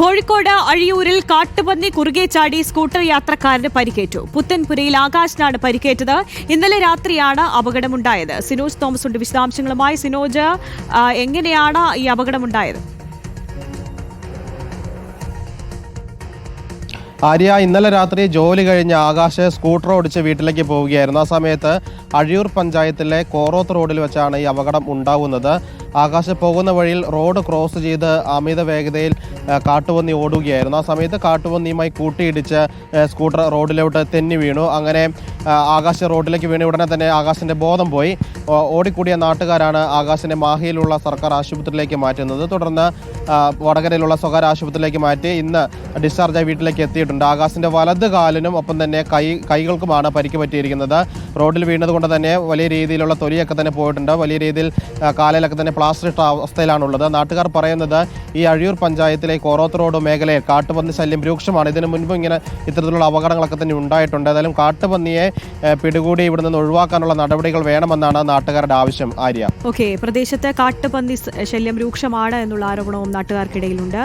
കോഴിക്കോട് അഴിയൂരിൽ കാട്ടുപന്നി കുറുകെ ചാടി സ്കൂട്ടർ യാത്രക്കാരന് പരിക്കേറ്റു. പുത്തൻപുരയിൽ ആകാശിനാണ് പരിക്കേറ്റത്. ഇന്നലെ രാത്രിയാണ് അപകടമുണ്ടായത്. സിനോജ് തോമസ് ഉണ്ട് വിശദാംശങ്ങളുമായി. സിനോജ് എങ്ങനെയാണ് ഈ അപകടമുണ്ടായത്? ആര്യ ഇന്നലെ രാത്രി ജോലി കഴിഞ്ഞ് ആകാശ് സ്കൂട്ടർ ഓടിച്ച് വീട്ടിലേക്ക് പോവുകയായിരുന്നു. ആ സമയത്ത് അഴിയൂർ പഞ്ചായത്തിലെ കോറോത്ത് റോഡിൽ വെച്ചാണ് ഈ അപകടം ഉണ്ടാവുന്നത്. ആകാശ് പോകുന്ന വഴിയിൽ റോഡ് ക്രോസ് ചെയ്ത് അമിത വേഗതയിൽ കാട്ടുപന്നി ഓടുകയായിരുന്നു. ആ സമയത്ത് കാട്ടുപന്നിയുമായി കൂട്ടിയിടിച്ച് സ്കൂട്ടർ റോഡിലോട്ട് തെന്നി വീണു. അങ്ങനെ ആകാശ് റോഡിലേക്ക് വീണ ഉടനെ തന്നെ ആകാശിന്റെ ബോധം പോയി. ഓടിക്കൂടിയ നാട്ടുകാരാണ് ആകാശിനെ മാഹിയിലുള്ള സർക്കാർ ആശുപത്രിയിലേക്ക് മാറ്റുന്നത്. തുടർന്ന് വടകരയിലുള്ള സ്വകാര്യ ആശുപത്രിയിലേക്ക് മാറ്റി ഇന്ന് ഡിസ്ചാർജായി വീട്ടിലേക്ക് എത്തിയിട്ടുണ്ട്. ആകാശിന്റെ വലത് കാലിനും ഒപ്പം തന്നെ കൈ കൈകൾക്കുമാണ് പരിക്ക് പറ്റിയിരിക്കുന്നത്. റോഡിൽ വീണതുകൊണ്ട് തന്നെ വലിയ രീതിയിലുള്ള തൊലിയൊക്കെ തന്നെ പോയിട്ടുണ്ട്. വലിയ രീതിയിൽ കാലയിലൊക്കെ തന്നെ പ്ലാസ്റ്റർ ഇട്ട അവസ്ഥയിലാണുള്ളത്. നാട്ടുകാർ പറയുന്നത് ഈ അഴിയൂർ പഞ്ചായത്തിലെ കോറോത്ത് റോഡ് മേഖലയിൽ കാട്ടുപന്നി ശല്യം രൂക്ഷമാണ്. ഇതിനു മുൻപ് ഇങ്ങനെ ഇത്തരത്തിലുള്ള അപകടങ്ങളൊക്കെ തന്നെ ഉണ്ടായിട്ടുണ്ട്. ഏതായാലും കാട്ടുപന്നിയെ പിടികൂടി ഇവിടെ നിന്ന് ഒഴിവാക്കാനുള്ള നടപടികൾ വേണമെന്നാണ് നാട്ടുകാരുടെ ആവശ്യം ആര്യ. ഓക്കെ പ്രദേശത്ത് കാട്ടുപന്നി ശല്യം രൂക്ഷമാണ് എന്നുള്ള ആരോപണവും നാട്ടുകാർക്കിടയിലുണ്ട്.